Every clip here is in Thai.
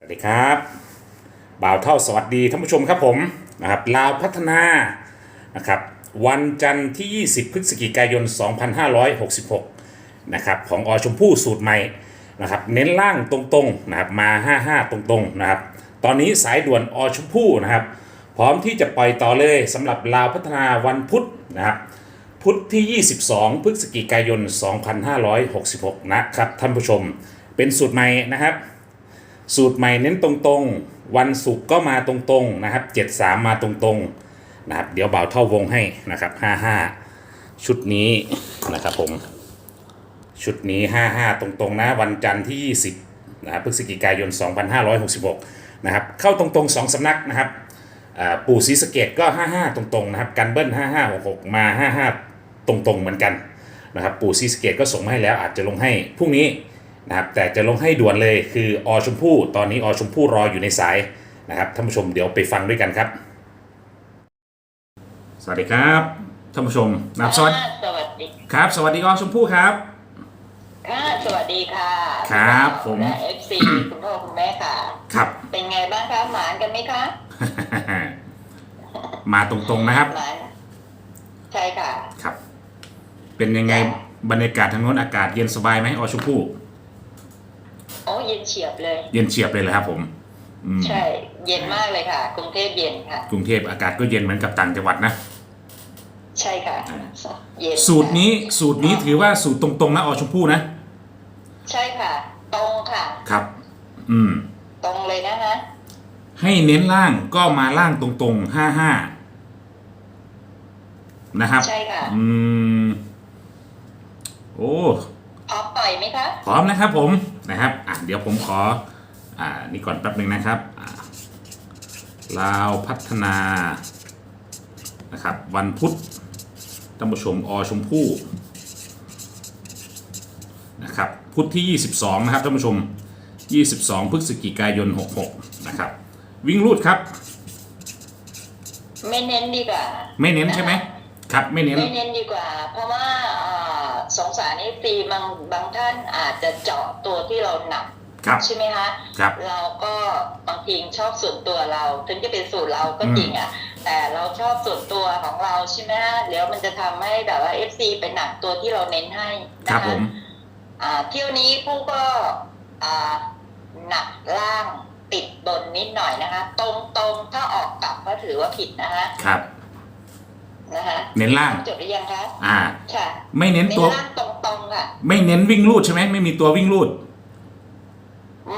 สวัสดีครับบ่าวเท่าสวัสดีท่านผู้ชมครับผมนะครับลาวพัฒนานะครับวันจันทร์ที่ 20 พฤศจิกายน 2566นะครับของอชมพู่สูตรใหม่นะครับเน้นล่างตรงๆนะครับมา 55 ตรงๆนะครับตอนนี้สายด่วนอชมพู่นะครับพร้อมที่จะปล่อยต่อเลยสำหรับลาวพัฒนาวันพุธนะครับพุธที่ 22 พฤศจิกายน 2566 นะครับท่านผู้ชมเป็นสูตรใหม่นะครับ สูตรใหม่เน้นตรงๆ วันศุกร์ก็มาตรงๆนะครับ 73 มาตรงๆนะครับ เดี๋ยวบ่าวเท่าวงให้นะครับ 55 ชุดนี้นะครับผม ชุดนี้ 55 ตรงๆนะ วันจันทร์ที่ 20นะครับพฤศจิกายน 2566 นะครับ เข้าตรงๆ 2สำนักนะครับ ปู่ศรีสะเกดก็ 55 ตรงๆ นะครับ กันเบิ้ล 5566 มา 55 ตรงๆ เหมือนกันนะครับ ปู่ศรีสะเกดก็ส่งมาให้แล้วอาจจะลงให้พรุ่งนี้ นะครับแต่จะลงให้ด่วนเลยคืออชมพู่ตอนนี้อชมพู่รออยู่ในสายนะครับท่านผู้ชมเดี๋ยวไปฟังด้วยกันครับ สวัสดีครับท่านผู้ชมนะครับสวัสดีค่ะสวัสดีครับ สวัสดีอชมพู่ครับค่ะสวัสดีค่ะครับผมและเอฟซีคุณพ่อคุณแม่ค่ะ ครับ เป็นไงบ้างคะหมานกันไหมคะมาตรงๆนะครับหมานใช่ค่ะครับ เป็นยังไงบรรยากาศทางโน้นอากาศเย็นสบายไหมอชมพู่โอ้ เย็นเฉียบเลย เย็นเฉียบเลยเลยครับผมอืมใช่ เย็นมากเลยค่ะ กรุงเทพเย็นค่ะ กรุงเทพอากาศก็เย็นเหมือนกับต่างจังหวัดนะ ใช่ค่ะ เย็นสูตรนี้สูตรนี้ถือว่าสูตรตรงๆนะอชมพู่นะใช่ค่ะ ตรงค่ะ ครับ อืม ตรงเลยนะคะให้เน้นล่างก็มาล่างตรงๆห้าห้านะครับ ใช่ค่ะ อืม โอ้พร้ อมปล่อยไหมคะพร้อมนะครับผมนะครับอะเดี๋ยวผมขออ่านี่ก่อนแป๊บหนึ่งนะครับอ่าลาวพัฒนานะครับวันพุธท่านผู้ชมอชมพู่นะครับพุธที่ 22 นะครับท่านผู้ชม 22 พฤศจิกายน 66 นะครับ วิ่งรูดครับ ไม่เน้นดีกว่า ไม่เน้นใช่ไหมครับ ไม่เน้น ไม่เน้นดีกว่า เพราะว่าอ่า สงสารเอฟซีบางบางท่านอาจจะเจาะตัวที่เราหนักครับใช่ไหมคะครับเราก็บางทีชอบส่วนตัวเรา ถึงจะเป็นสูตรเราก็จริงอะ แต่เราชอบส่วนตัวของเราใช่ไหมฮะเดี๋ยวมันจะทำให้แบบว่าเอฟซีไปหนักตัวที่เราเน้นให้ครันะบผคะมอ่าเที่ยวนี้ผู้ก็อ่าหนักล่างติดบนนิดหน่อยนะคะตรงตรงๆถ้าออกกลับก็ถือว่าผิดนะคะครับ นะคะเน้นล่าง จดหรือยังคะอ่า ค่ะไม่เน้นเน้ตัวนล่างตรงตรงๆค่ะ ไม่เน้นวิ่งรูดใช่ไหมไม่มีตัววิ่งรูด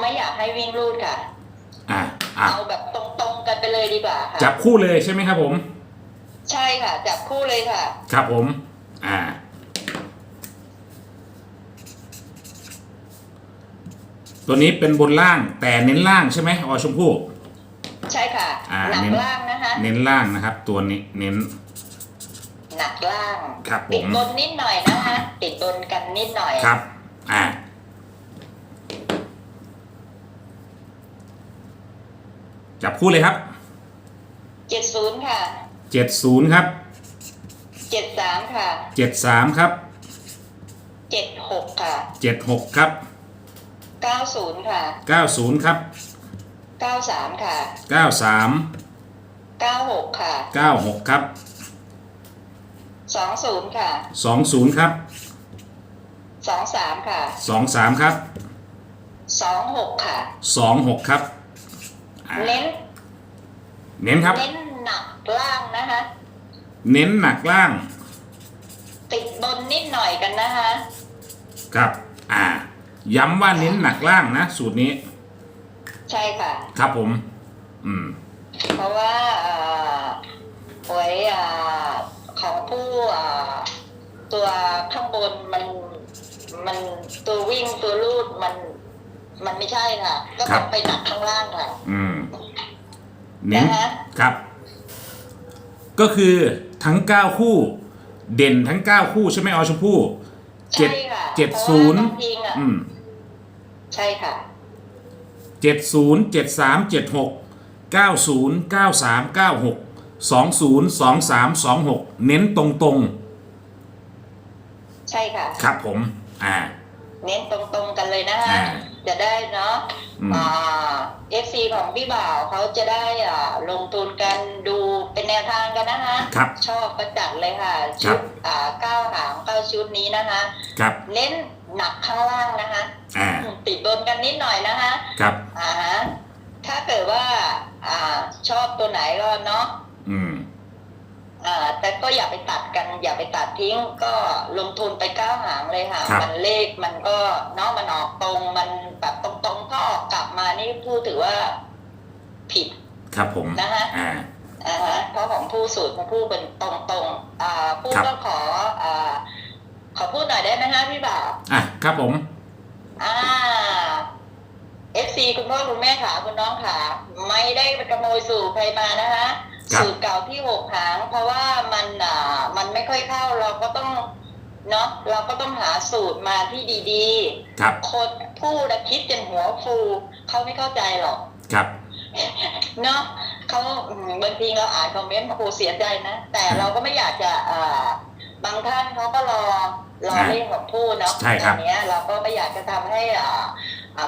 ไม่อยากให้วิ่งรูดค่ะ อ่าอ่าเอาแบบตรงๆกันไปเลยดีกว่าค่ะ จับคู่เลยใช่ไหมครับผม ใช่ค่ะ จับคู่เลยค่ะ ครับผม อ่า ตัวนี้เป็นบนล่างแต่เน้นล่างใช่ไหมอชมพู่ ใช่ค่ะอ่าหนักเน้น ล่างนะคะ เน้นล่างนะครับ ตัวนี้เน้นหนัก ล่างครับผติดมบนนิดหน่อยนะคะติดบนกันนิดหน่อยครับ อ่า จับคู่เลยครับ เจ็ดศูนย์ค่ะเจ็ดศูนย์ครับ เจ็ดสามค่ะเจ็ดสามครับ เจ็ดหกค่ะเจ็ดหกครับเก้าศูนย์ค่ะเก้าศูนย์ครับเก้าสามค่ะเก้าสามเก้าหกค่ะเก้าหกครับ สองศูนย์ค่ะสองศูนย์ครับสองสามค่ะสองสามครับสองหกค่ะสองหกครับอ่าเน้นเน้นครับ เน้นหนักล่างนะคะ เน้นหนักล่างติดบนนิดหน่อยกันนะคะ ครับ อ่า ย้ำว่าเน้นหนักล่างนะสูตรนี้ใช่ค่ะ ครับผม อืม เพราะว่าอ่าหวยอ่า ของผู้อ่าตัวข้างบนมันมันตัววิ่งตัวลูดมัน มันไม่ใช่ค่ะ ก็ครัต้อบงไปหนักข้างล่างค่ะ อืมเน้นนะฮะครับ ก็คือทั้งเก้าคู่ เด่นทั้งเก้าคู่ใช่ไหมอชมพู่เจ็ดใช่ค่ะเจ็ดพราะศูนย์ว่าบางทีอะอืมใช่ค่ะเจ็ดศูนย์เจ็ดสามเจ็ดหกเก้าศูนย์เก้าสามเก้าหก สองศูนย์สองสามสองหกเน้นตรงตรงใช่ค่ะๆครับผม อ่า เน้นตรงๆกันเลยนะฮะอ่าจะได้เนาะอืมอ่าเอซีของพี่บ่าวเขาจะได้อ่าลงทุนกันดูเป็นแนวทางกันนะคะครับชอบก็จัดเลยค่ะครัชุบดอ่าเก้าหางเก้าชุดนี้นะคะครับเน้นหนักข้างล่างนะคะอ่าติดบนกันนิดหน่อยนะคะครับอ่าฮะถ้าเกิดว่าอ่าชอบตัวไหนก็เนาะ อืมอ่าแต่ก็อย่าไปตัดกัน อย่าไปตัดทิ้ง ก็ลงทุนไปเก้าหางเลยค่ะ ครับ มันเลขมันก็เนาะมันออกตรงมันแบบตรงๆก็ออกกลับมานี่พูดถือว่าผิดครับผม นะคะ อ่า อ่าฮะเพราะของผู้สูตรของผู้เป็นตรงๆอ่าผู้ครับ ก็ขออ่าขอพูดหน่อยได้ไหมคะพี่บ่าวอะครับผม อ่าเอฟซีคุณพ่อคุณแม่ขาคุณน้องขาไม่ได้ไปขโมยสูตรใครมานะคะครับ สูตรเก่าที่หกหาง เพราะว่ามันอ่ามันไม่ค่อยเข้าเราก็ต้องเนาะเราก็ต้องหาสูตรมาที่ดีครับๆคนพูดอะคิดจนหัวฟูเขาไม่เข้าใจหรอกครับเนาะเขาอืมบางทีเราอ่านคอมเมนต์โอ้โหเสียใจนะ แต่เราก็ไม่อยากจะอ่าบางท่านเขาก็รอรออ่าเรื่องของพูดเนาะใช่ครับอันเนี้ยเราก็ไม่อยากจะทำให้อ่าอ่า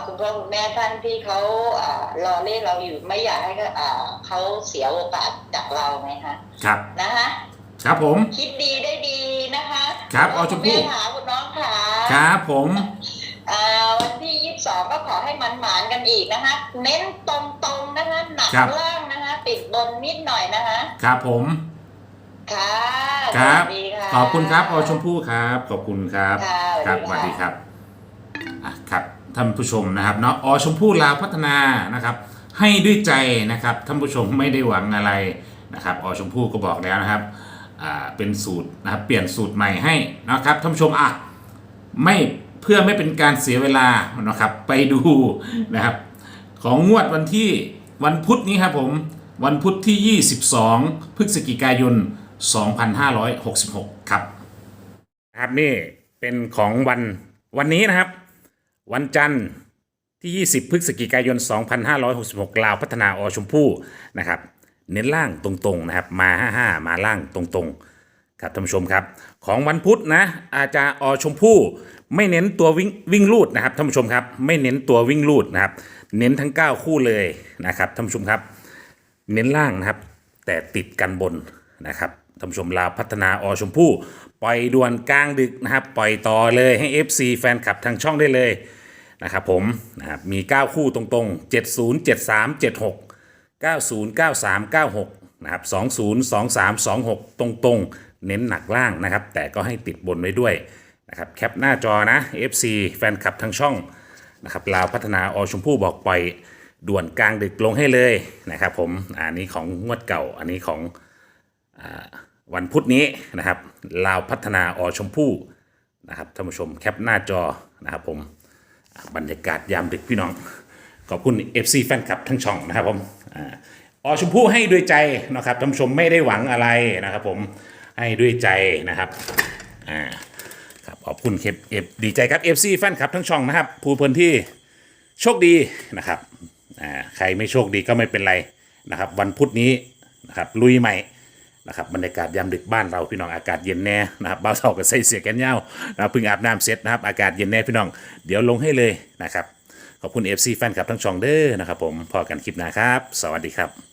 คุณพ่อคุณแม่ท่านที่เขาอ่ารอเล่นเราอยู่ไม่อยากให้อ่าเขาเสียโอกาสจากเราไงฮะครับนะคะครับผม คิดดีได้ดีนะคะ ครับเอาชมพู่คุณแม่ขาคุณน้องขาครับผมอ่าวันที่ยี่สิบสองก็ขอให้มันหมานกันอีกนะคะ เน้นตรงๆนะคะหนักครับล่างนะคะติดบนนิดหน่อยนะคะ ครับผมค่ะครับสวัสดีค่ะขอบคุณครับอชมพู่ครับ ขอบคุณครับค่ะครับสวัสดีครับอะครับ ท่านผู้ชมนะครับเนาะอชมพู่ลาวพัฒนานะครับ ให้ด้วยใจนะครับท่านผู้ชมไม่ได้หวังอะไรนะครับอชมพู่ก็บอกแล้วนะครับอ่าเป็นสูตรนะครับเปลี่ยนสูตรใหม่ให้นะครับท่านผู้ชมอะไม่เพื่อไม่เป็นการเสียเวลานะครับไปดูนะครับ ของงวดวันที่วันพุธนี้ครับผมวันพุธที่ 22 พฤศจิกายน 2566 ครับครับนี่เป็นของวันวันนี้นะครับ วันจันทร์ที่ 20 พฤศจิกายน 2566 ลาวพัฒนาอชมพู่นะครับ เน้นล่างตรงๆนะครับ มา 55 มาล่างตรงๆ ครับท่านผู้ชมครับ ของวันพุธนะ อาจารย์อชมพู่ไม่เน้นตัววิ่งวิ่งลูดนะครับท่านผู้ชมครับ ไม่เน้นตัววิ่งลูดนะครับ เน้นทั้ง 9 คู่เลยนะครับท่านผู้ชมครับ เน้นล่างนะครับ แต่ติดกันบนนะครับ ท่านผู้ชมลาวพัฒนาอชมพู่ปล่อยด่วนกลางดึกนะครับ ปล่อยต่อเลยให้ FC แฟนคลับทางช่องได้เลยนะครับผมนะครับมี 9 คู่ตรงๆ 70 73 76 90 93 96นะครับ20 23 26 ตรงๆ เน้นหนักล่างนะครับ แต่ก็ให้ติดบนไว้ด้วยนะครับแคปหน้าจอนะ FC แฟนคลับทางช่องนะครับลาวพัฒนาอชมพู่บอกปล่อยด่วนกลางดึกลงให้เลยนะครับผมอันนี้ของงวดเก่าอันนี้ของอา วันพุธนี้นะครับลาวพัฒนาอชมพู่นะครับท่านผู้ชมแคปหน้าจอนะครับผมบรรยากาศยามดึกพี่น้อง ขอบคุณ FC แฟนคลับทั้งช่องนะครับผมออชมพู่ให้ด้วยใจนะครับท่านผู้ชมไม่ได้หวังอะไรนะครับผมให้ด้วยใจนะครับอ่าครับขอบคุณเคเอฟดีใจครับ FC แฟนคลับทั้งช่องนะครับผู้เพนที่โชคดีนะครับอ่าใครไม่โชคดีก็ไม่เป็นไรนะครับ วันพุธนี้นะครับลุยใหม่ นะครับบรรยากาศยามดึกบ้านเราพี่น้องอากาศเย็นแน่นะครับบ้าวเท่ากับใส่เสียแกนยาวนะพึ่งอาบน้ำเสร็จนะครับ อากาศเย็นแน่พี่น้อง เดี๋ยวลงให้เลยนะครับขอบคุณ FC แฟนคลับทั้งช่องเด้อนะครับผมพอกันคลิปหน้าครับ สวัสดีครับ